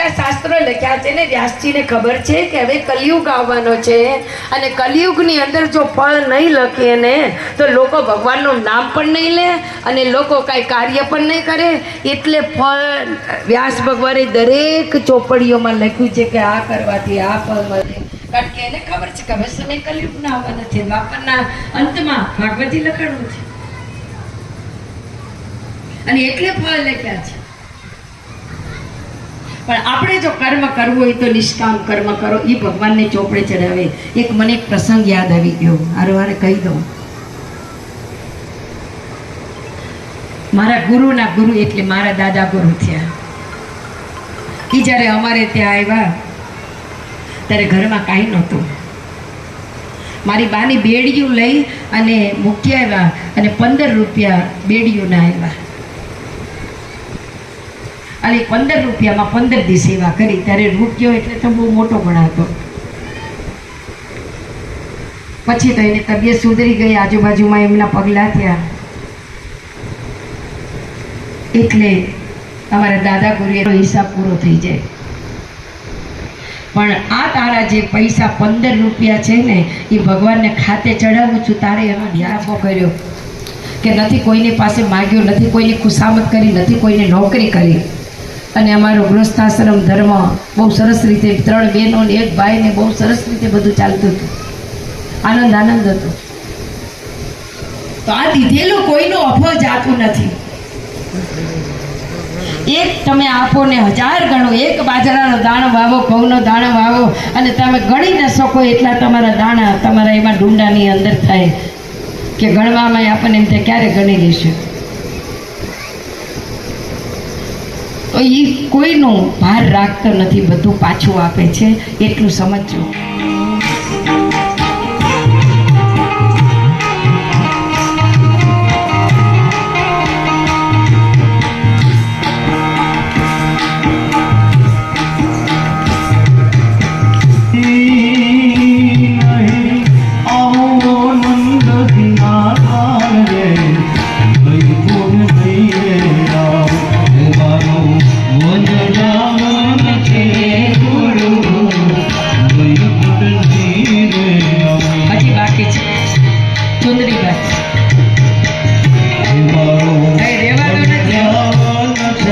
કેટલા શાસ્ત્રો લખ્યા છે ને વ્યાસજીને ખબર છે કે હવે કલયુગ આવવાનો છે અને કલયુગની અંદર જો ફળ નહીં લખીએ ને તો લોકો ભગવાનનું નામ પણ નહીં લે અને લોકો કાંઈ કાર્ય પણ નહીં કરે. એટલે ફળ, વ્યાસ ભગવાને દરેક ચોપડીઓમાં લખ્યું છે કે આ કરવાથી, આ ફળ મળે કારણ કે એને ખબર છે કે હવે સમય કલયુગના આવવાના છે. વાપરના અંતમાં ભાગવતી લખાણું છે. અને એટલે ફળ લખ્યા છે. પણ આપણે જો કર્મ કરવું હોય તો નિષ્કામ કર્મ કરો. એ ભગવાનને ચોપડે ચડાવે એક મને એક પ્રસંગ યાદ આવી ગયો. હારે વારે કહી દઉં. મારા ગુરુના ગુરુ એટલે મારા દાદા ગુરુ થયા. એ જ્યારે અમારે ત્યાં આવ્યા, ત્યારે ઘરમાં કાંઈ નહોતું. મારી બાની બેડિયું લઈ અને મૂકી આવ્યા અને પંદર રૂપિયા બેડિયુંના આવ્યા અને પંદર રૂપિયામાં પંદર દી સેવા કરી. ત્યારે રૂપિયો એટલે તો બહુ મોટો ગણાતો પછી તો એની તબિયત સુધરી ગઈ. આજુબાજુમાં એમના પગલાં થયા. એટલે અમારા દાદા ગુરુએનો હિસાબ પૂરો થઈ જાય. પણ આ તારા જે પૈસા પંદર રૂપિયા છે ને, એ ભગવાનને ખાતે ચડાવું છું. તારે એનો ધ્યાન કર્યો. કે નથી કોઈની પાસે માગ્યો, નથી કોઈની ખુશામત કરી, નથી કોઈને નોકરી કરી. અને અમારો ગૃહસ્થાશ્રમ ધર્મ બહુ સરસ રીતે ત્રણ બહેનો ને એક ભાઈને બહુ સરસ રીતે બધું ચાલતું હતું. આનંદ આનંદ હતો. તો આ દીધેલો કોઈનું અફો જાતું નથી. એક તમે આપો ને હજાર ગણો, એક બાજરાનો દાણો વાવો, ઘઉંનો દાણો વાવો અને તમે ગણી ન શકો એટલા તમારા દાણા તમારા એમાં ડુંડાની અંદર થાય. કે ગણવામાં આપણને એમ તે ક્યારે ગણી લઈશું એ કોઈનો ભાર રાખતો નથી બધું પાછું આપે છે. એટલું સમજજો.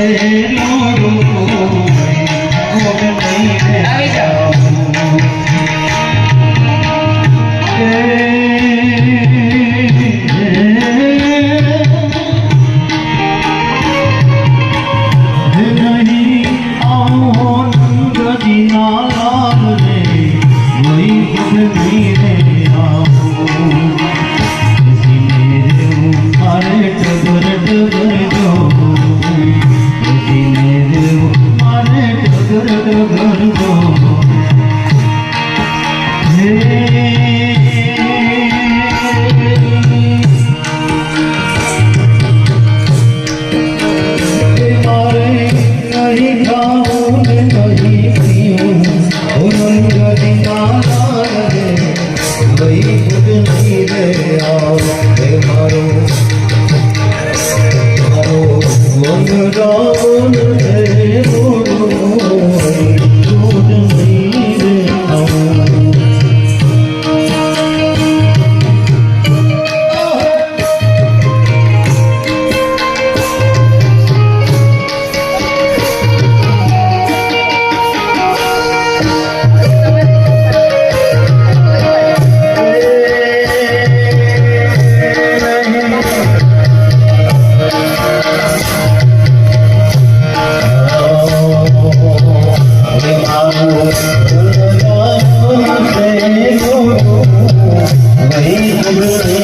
રહેવાનું નથી Oh, Gracias.